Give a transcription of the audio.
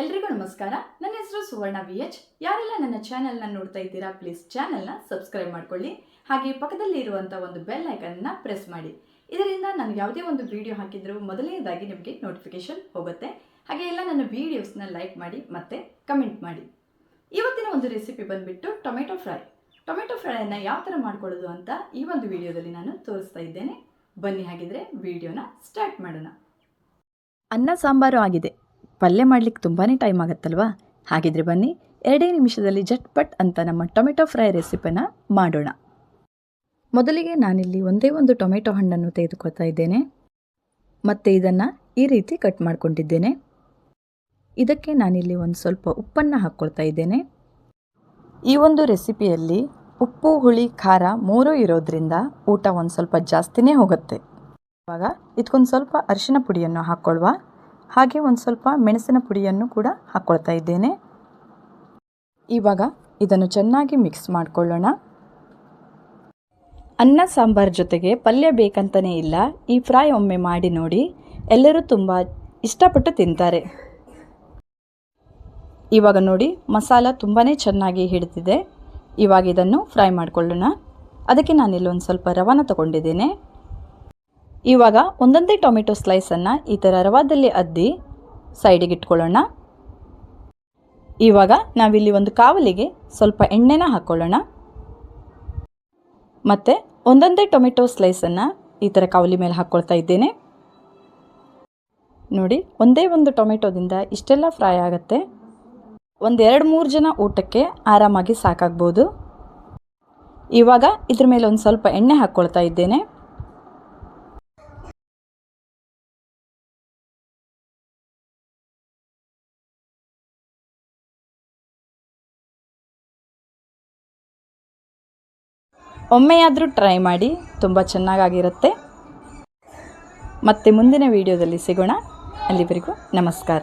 ಎಲ್ರಿಗೂ ನಮಸ್ಕಾರ. ನನ್ನ ಹೆಸರು ಸುವರ್ಣ ವಿ ಎಚ್. ಯಾರೆಲ್ಲ ನನ್ನ ಚಾನೆಲ್ನ ನೋಡ್ತಾ ಇದ್ದೀರಾ ಪ್ಲೀಸ್ ಚಾನೆಲ್ನ ಸಬ್ಸ್ಕ್ರೈಬ್ ಮಾಡ್ಕೊಳ್ಳಿ. ಹಾಗೆ ಪಕ್ಕದಲ್ಲಿ ಇರುವಂಥ ಒಂದು ಬೆಲ್ ಐಕನ್ನ ಪ್ರೆಸ್ ಮಾಡಿ. ಇದರಿಂದ ನಾನು ಯಾವುದೇ ಒಂದು ವಿಡಿಯೋ ಹಾಕಿದರೂ ಮೊದಲನೇದಾಗಿ ನಿಮಗೆ ನೋಟಿಫಿಕೇಶನ್ ಹೋಗುತ್ತೆ. ಹಾಗೆ ಎಲ್ಲ ನನ್ನ ವೀಡಿಯೋಸ್ನ ಲೈಕ್ ಮಾಡಿ ಮತ್ತು ಕಮೆಂಟ್ ಮಾಡಿ. ಇವತ್ತಿನ ಒಂದು ರೆಸಿಪಿ ಬಂದುಬಿಟ್ಟು ಟೊಮೆಟೊ ಫ್ರೈ ಟೊಮೆಟೊ ಫ್ರೈಯನ್ನು ಯಾವ ಥರ ಮಾಡ್ಕೊಳ್ಳೋದು ಅಂತ ಈ ಒಂದು ವಿಡಿಯೋದಲ್ಲಿ ನಾನು ತೋರಿಸ್ತಾ ಇದ್ದೇನೆ. ಬನ್ನಿ ಹಾಗಿದ್ರೆ ವಿಡಿಯೋನ ಸ್ಟಾರ್ಟ್ ಮಾಡೋಣ. ಅನ್ನ ಸಾಂಬಾರು ಆಗಿದೆ. ಪಲ್ಯ ಮಾಡಲಿಕ್ಕೆ ತುಂಬಾ ಟೈಮ್ ಆಗುತ್ತಲ್ವಾ? ಹಾಗಿದ್ರೆ ಬನ್ನಿ, ಎರಡೇ ನಿಮಿಷದಲ್ಲಿ ಜಟ್ಪಟ್ ಅಂತ ನಮ್ಮ ಟೊಮೆಟೊ ಫ್ರೈ ರೆಸಿಪಿನ ಮಾಡೋಣ. ಮೊದಲಿಗೆ ನಾನಿಲ್ಲಿ ಒಂದೇ ಒಂದು ಟೊಮೆಟೊ ಹಣ್ಣನ್ನು ತೆಗೆದುಕೊಳ್ತಾ ಇದ್ದೇನೆ. ಮತ್ತು ಇದನ್ನು ಈ ರೀತಿ ಕಟ್ ಮಾಡ್ಕೊಂಡಿದ್ದೇನೆ. ಇದಕ್ಕೆ ನಾನಿಲ್ಲಿ ಒಂದು ಸ್ವಲ್ಪ ಉಪ್ಪನ್ನು ಹಾಕ್ಕೊಳ್ತಾ ಇದ್ದೇನೆ. ಈ ಒಂದು ರೆಸಿಪಿಯಲ್ಲಿ ಉಪ್ಪು, ಹುಳಿ, ಖಾರ ಮೂರೂ ಇರೋದ್ರಿಂದ ಊಟ ಒಂದು ಸ್ವಲ್ಪ ಜಾಸ್ತಿನೇ ಹೋಗುತ್ತೆ. ಇವಾಗ ಇದಕ್ಕೊಂದು ಸ್ವಲ್ಪ ಅರಿಶಿನ ಪುಡಿಯನ್ನು ಹಾಕ್ಕೊಳ್ವ ಹಾಗೆ ಒಂದು ಸ್ವಲ್ಪ ಮೆಣಸಿನ ಪುಡಿಯನ್ನು ಕೂಡ ಹಾಕ್ಕೊಳ್ತಾ ಇದ್ದೇನೆ. ಇವಾಗ ಇದನ್ನು ಚೆನ್ನಾಗಿ ಮಿಕ್ಸ್ ಮಾಡಿಕೊಳ್ಳೋಣ. ಅನ್ನ, ಸಾಂಬಾರ್ ಜೊತೆಗೆ ಪಲ್ಯ ಬೇಕಂತಲೇ ಇಲ್ಲ, ಈ ಫ್ರೈ ಒಮ್ಮೆ ಮಾಡಿ ನೋಡಿ, ಎಲ್ಲರೂ ತುಂಬ ಇಷ್ಟಪಟ್ಟು ತಿಂತಾರೆ. ಇವಾಗ ನೋಡಿ, ಮಸಾಲ ತುಂಬಾ ಚೆನ್ನಾಗಿ ಹಿಡಿದಿದೆ. ಇವಾಗ ಇದನ್ನು ಫ್ರೈ ಮಾಡಿಕೊಳ್ಳೋಣ. ಅದಕ್ಕೆ ನಾನಿಲ್ಲೊಂದು ಸ್ವಲ್ಪ ರವಾನ ತಗೊಂಡಿದ್ದೇನೆ. ಇವಾಗ ಒಂದೊಂದೇ ಟೊಮೆಟೊ ಸ್ಲೈಸನ್ನು ಈ ಥರ ರವಾದಲ್ಲಿ ಅದ್ದಿ ಸೈಡಿಗೆ ಇಟ್ಕೊಳ್ಳೋಣ. ಇವಾಗ ನಾವಿಲ್ಲಿ ಒಂದು ಕಾವಲಿಗೆ ಸ್ವಲ್ಪ ಎಣ್ಣೆನ ಹಾಕ್ಕೊಳ್ಳೋಣ ಮತ್ತು ಒಂದೊಂದೇ ಟೊಮೆಟೊ ಸ್ಲೈಸನ್ನು ಈ ಥರ ಕಾವಲಿ ಮೇಲೆ ಹಾಕ್ಕೊಳ್ತಾ ಇದ್ದೇನೆ. ನೋಡಿ, ಒಂದೇ ಒಂದು ಟೊಮೆಟೊದಿಂದ ಇಷ್ಟೆಲ್ಲ ಫ್ರೈ ಆಗುತ್ತೆ. ಒಂದೆರಡು ಮೂರು ಜನ ಊಟಕ್ಕೆ ಆರಾಮಾಗಿ ಸಾಕಾಗ್ಬೋದು. ಇವಾಗ ಇದ್ರ ಮೇಲೆ ಒಂದು ಸ್ವಲ್ಪ ಎಣ್ಣೆ ಹಾಕ್ಕೊಳ್ತಾ ಇದ್ದೇನೆ. ಒಮ್ಮೆಯಾದರೂ ಟ್ರೈ ಮಾಡಿ ತುಂಬ ಚೆನ್ನಾಗಾಗಿರುತ್ತೆ. ಮತ್ತೆ ಮುಂದಿನ ವಿಡಿಯೋದಲ್ಲಿ ಸಿಗೋಣ. ಅಲ್ಲಿವರೆಗೂ ನಮಸ್ಕಾರ.